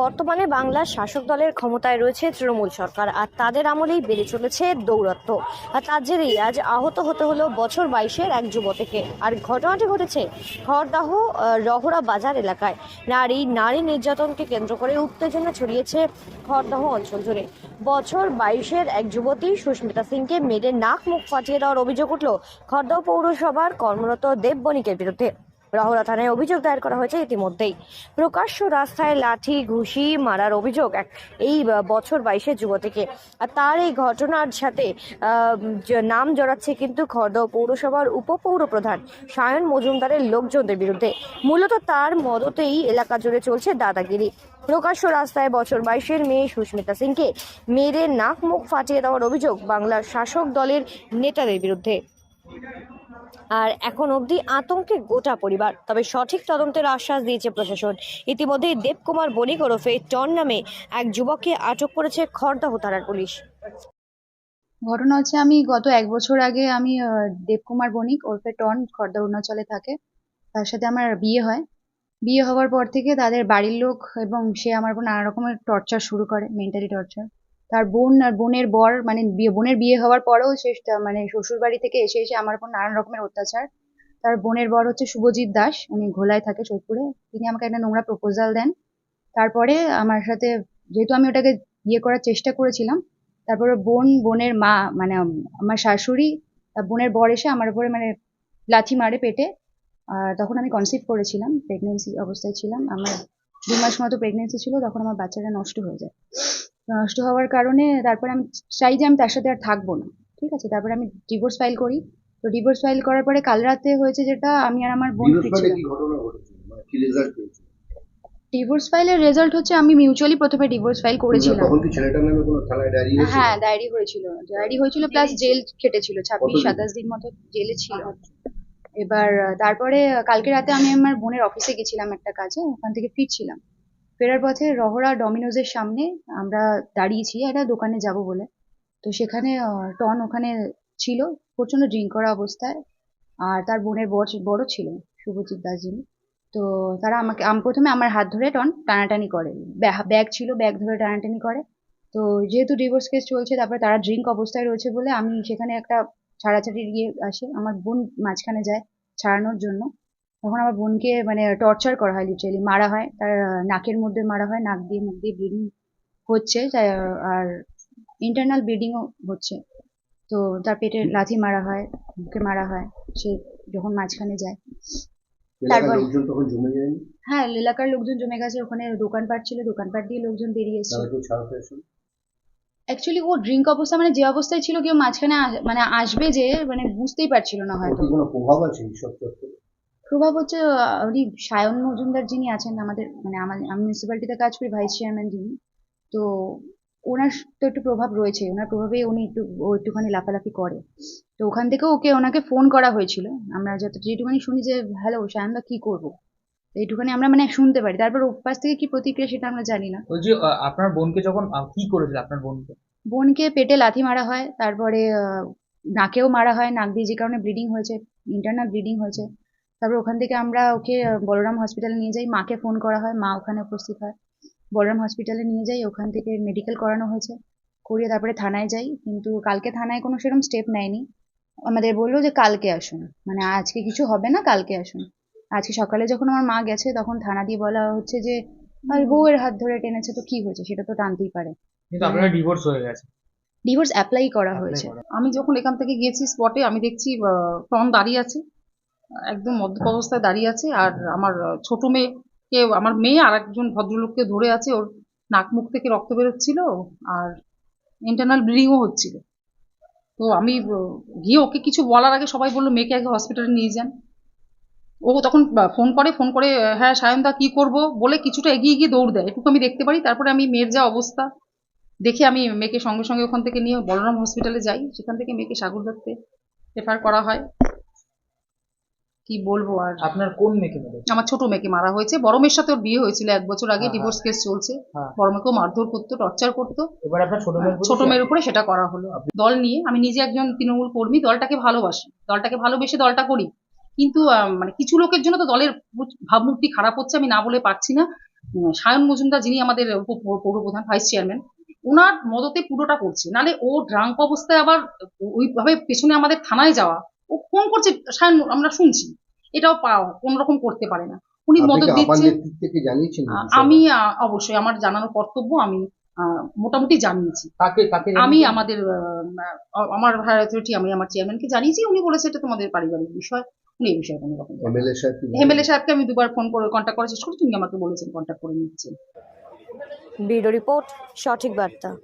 বর্তমানে বাংলার শাসক দলের ক্ষমতায় রয়েছে তৃণমূল সরকার, আর তাদের আমলেই বেড়ে চলেছে দৌরত্ব আর তার জেরেই আজ আহত হতে হলো বছর বাইশের এক যুবতীকে। আর ঘটনাটি ঘটেছে খড়দাহ রহরা বাজার এলাকায়। নারী নারী নির্যাতনকে কেন্দ্র করে উত্তেজনা ছড়িয়েছে খড়দাহ অঞ্চল জুড়ে। বছর বাইশের এক যুবতী সুস্মিতা সিংকে মেরে নাক মুখ ফাটিয়ে দেওয়ার অভিযোগ উঠল খড়দাহ পৌরসভার কর্মরত দেববণিকের বিরুদ্ধে। রহরা থানায় অভিযোগ দায়ের করা হয়েছে ইতিমধ্যেই। প্রকাশ্য রাস্তায় লাঠি, ঘুষি, মারার অভিযোগ এক এই বছর বাইশের যুবতীকে আর তার এই ঘটনার সাথে নাম জড়াচ্ছে কিন্তু খর্দ পৌরসভার উপপৌর প্রধান সায়ন মজুমদারের লোকজনদের বিরুদ্ধে। মূলত তার মদতেই এলাকা জুড়ে চলছে দাদাগিরি। প্রকাশ্য রাস্তায় বছর বাইশের মেয়ে সুস্মিতা সিংকে মেরে নাক মুখ ফাটিয়ে দেওয়ার অভিযোগ বাংলার শাসক দলের নেতাদের বিরুদ্ধে। আর এখন অবধি আতঙ্কে গোটা পরিবার। তবে সঠিক তদন্তের আশ্বাস দিয়েছে প্রশাসন। ইতিমধ্যেই দেবকুমার বণিক ওরফে টন নামে এক যুবককে আটক করেছে খড়দাহ থানার পুলিশ। ঘটনা হচ্ছে, আমি গত এক বছর আগে আমি দেবকুমার বণিক ওরফে টন খর্দা অরুণাচলে থাকে। তার সাথে আমার বিয়ে হয়। বিয়ে হওয়ার পর থেকে তাদের বাড়ির লোক এবং সে আমার উপর নানা রকমের টর্চার শুরু করে মেন্টালি টর্চার তার বোন আর বোনের বর মানে বিয়ে, বোনের বিয়ে হওয়ার পরেও সে মানে শ্বশুর বাড়ি থেকে এসে এসে আমার উপর নানান রকমের অত্যাচার। তার বোনের বর হচ্ছে শুভজিৎ দাস, উনি ঘোলায় থাকে সোদপুরে তিনি আমাকে একটা নোংরা প্রপোজাল দেন। তারপরে আমার সাথে, যেহেতু আমি ওটাকে বিয়ে করার চেষ্টা করেছিলাম, তারপরে বোন, বোনের মা মানে আমার শাশুড়ি বোনের বর এসে আমার উপরে মানে লাথি মারে পেটে। আর তখন আমি কনসিভ করেছিলাম প্রেগনেন্সি অবস্থায় ছিলাম। আমার দু মাস মতো প্রেগনেন্সি ছিল, তখন আমার বাচ্চাটা নষ্ট হয়ে যায়। নষ্ট হওয়ার কারণে তারপরে আমি চাই যে আমি তার সাথে আর থাকব না ঠিক আছে? তারপরে আমি ডিভোর্স ফাইল করি। তো ডিভোর্স ফাইল করার পরে কাল রাতে হয়েছে যেটা আমি আর আমার বোন মানে ডিভোর্স ফাইলের রেজাল্ট হচ্ছে আমি মিউচুয়ালি প্রথমে ডিভোর্স ফাইল করেছিলাম। তখন কি ছেলেটার নামে কোনো থানায় ডায়েরি হয়েছে হ্যাঁ ডায়েরি হয়েছিল। ডায়েরি হয়েছিল প্লাস জেল কেটেছিল ছাব্বিশ কতদিন? সাতাশ দিন মতো জেলে ছিল। এবার তারপরে কালকে রাতে আমি আমার বোনের অফিসে গেছিলাম একটা কাজে ওখান থেকে ফিরছিলাম। ফেরার পথে রহরা ডমিনোজের সামনে আমরা দাঁড়িয়েছি একটা দোকানে যাব বলে। তো সেখানে টন ওখানে ছিল প্রচণ্ড ড্রিঙ্ক করা অবস্থায়, আর তার বোনের বড় বড় ছিল, শুভজিৎ দাস যিনি। তো তারা আমাকে, আম- প্রথমে আমার হাত ধরে টন টানাটানি করে। ব্যাগ ছিল, ব্যাগ ধরে টানাটানি করে। তো যেহেতু ডিভোর্স কেস চলছে, তারপরে তারা ড্রিঙ্ক অবস্থায় রয়েছে বলে আমি সেখানে একটা ছাড়াছাড়ি গিয়ে আসে, আমার বোন মাঝখানে যায় ছাড়ানোর জন্য। তখন আমার বোনকে মানে টর্চার করা হয় লিটারেলি মারা হয় তার নাকের মধ্যে মারা হয় নাক দিয়ে মুখ দিয়ে ব্লিডিং হচ্ছে আর ইন্টারনাল ব্লিডিংও হচ্ছে। তো তার পেটে লাথি মারা হয় মুখে মারা হয় সে যখন মাঝখানে যায়। তারপর- হ্যাঁ এলাকার লোকজন জমে গেছে ওখানে দোকানপাট ছিল দোকানপাট দিয়ে লোকজন বেরিয়ে এসছে। অ্যাকচুয়ালি ও ড্রিঙ্ক অবস্থা মানে যে অবস্থায় ছিল কেউ মাঝখানে মানে আসবে যে মানে বুঝতেই পারছিল না হয়তো। কোনো প্রভাব আছে প্রভাব হচ্ছে উনি সায়ন মজুমদার যিনি আছেন আমাদের মানে আমাদের আমি মিউনিসিপ্যালিটিতে কাজ করি ভাইস চেয়ারম্যান যিনি তো ওনার তো একটু প্রভাব রয়েছে ওনার প্রভাবে উনি একটু ও একটুখানি লাফালাফি করে। তো ওখান থেকে ওকে ওনাকে ফোন করা হয়েছিল। আমরা যত যেটুখানি শুনি যে হ্যালো সায়নদা কি করব? এইটুখানি আমরা মানে শুনতে পারি। তারপর ওপাশ থেকে কি প্রতিক্রিয়া সেটা আমরা জানি না। বলছি আপনার বোনকে যখন কি করেছিল আপনার বোনকে? বোনকে পেটে লাথি মারা হয় তারপরে আহ, নাকেও মারা হয় নাক দিয়ে যে কারণে ব্লিডিং হয়েছে ইন্টারনাল ব্লিডিং হয়েছে। তারপর ওখান থেকে আমরা ওকে বলরাম হসপিটালে নিয়ে যাই। মাকে ফোন করা হয় মা ওখানে উপস্থিত হয়। বলরাম হসপিটালে নিয়ে যাই ওখান থেকে মেডিকেল করানো হয়েছে। করিয়ে তারপরে থানায় যাই। কিন্তু কালকে থানায় কোনো সেরকম স্টেপ নেয়নি। আমাদের বলল যে কালকে আসুন। মানে আজকে কিছু হবে না কালকে আসুন। আজকে সকালে যখন আমার মা গেছে তখন থানা দিয়ে বলা হচ্ছে যে আর বউয়ের হাত ধরে টেনেছে তো কি হয়েছে? সেটা তো টানতেই পারে। কিন্তু আপনার ডিভোর্স হয়ে গেছে। ডিভোর্স অ্যাপ্লাই করা হয়েছে। আমি যখন এখান থেকে গেছি স্পটে আমি দেখছি ফর্ম দাঁড়িয়ে আছে। একদম মদ্যপ অবস্থায় দাঁড়িয়ে আছে আর আমার ছোট মেয়েকে, আমার মেয়ে আর একজন ভদ্রলোককে ধরে আছে, ওর নাক মুখ থেকে রক্ত বেরোচ্ছিল আর ইন্টারনাল ব্লিডিংও হচ্ছিল। তো আমি গিয়ে ওকে কিছু বলার আগে সবাই বলল, মেয়েকে আগে হসপিটালে নিয়ে যান। ও তখন ফোন করে ফোন করে হ্যাঁ সায়নদা, কি করব? বলে কিছুটা এগিয়ে গিয়ে দৌড় দেয়। এটুকু আমি দেখতে পারি, তারপরে আমি মেয়ের যা অবস্থা দেখে আমি মেয়েকে সঙ্গে সঙ্গে ওখান থেকে নিয়ে বলরাম হসপিটালে যাই। সেখান থেকে মেয়েকে সাগর সাগরদত্তে রেফার করা হয়। কি বলব আর? আপনার কোন মেয়েকে মেরেছে? আমার ছোট মেয়েকে মারা হয়েছে। বড় মেয়ের সাথে ওর বিয়ে হয়েছিল এক বছর আগে হ্যাঁ, ডিভোর্স কেস চলছে। হ্যাঁ। বড় মেয়েকেও মারধর করতো টর্চার করতো। এবার আপনার ছোট মেয়ের ছোট মেয়ের উপরে সেটা করা হলো। দল নিয়ে আমি নিজে একজন তৃণমূল কর্মী দলটাকে ভালোবাসি। দলটাকে ভালোবেসে দলটা করি। কিন্তু মানে কিছু লোকের জন্য তো দলের ভাবমূর্তি খারাপ হচ্ছে আমি না বলে পারছি না। সায়ন মজুমদার যিনি আমাদের পৌর প্রধান ভাইস চেয়ারম্যান ওনার মদতে পুরোটা করছে। নালে ও ড্রাঙ্ক অবস্থায় আবার ওইভাবে পেছনে আমাদের থানায় যাওয়া ও ফোন করছে সায়ন আমরা শুনছি। এটাও পা- কোনোরকম করতে পারে না। উনি মদত কি আপার দিচ্ছে নেতৃত্বকে জানিয়েছেন? এই আ- বিষয়ে? আমি অবশ্যই আমার জানানো কর্তব্য আমি মোটামুটি জানিয়েছি। কাকে কাকে আমি আমাদের আহ, আমার হায়ার অথরিটি আমি আমার চেয়ারম্যানকে জানিয়েছি উনি বলেছে এটা তোমাদের পারিবারিক বিষয় উনি এই বিষয়ে কোনো রকম? এমএলএ সাহেবকে আমি দুবার ফোন করে কন্ট্যাক্ট করার চেষ্টা করেছি উনি আমাকে বলেছেন কন্ট্যাক্ট করে নিচ্ছেন। ব্যুরো রিপোর্ট সঠিক বার্তা।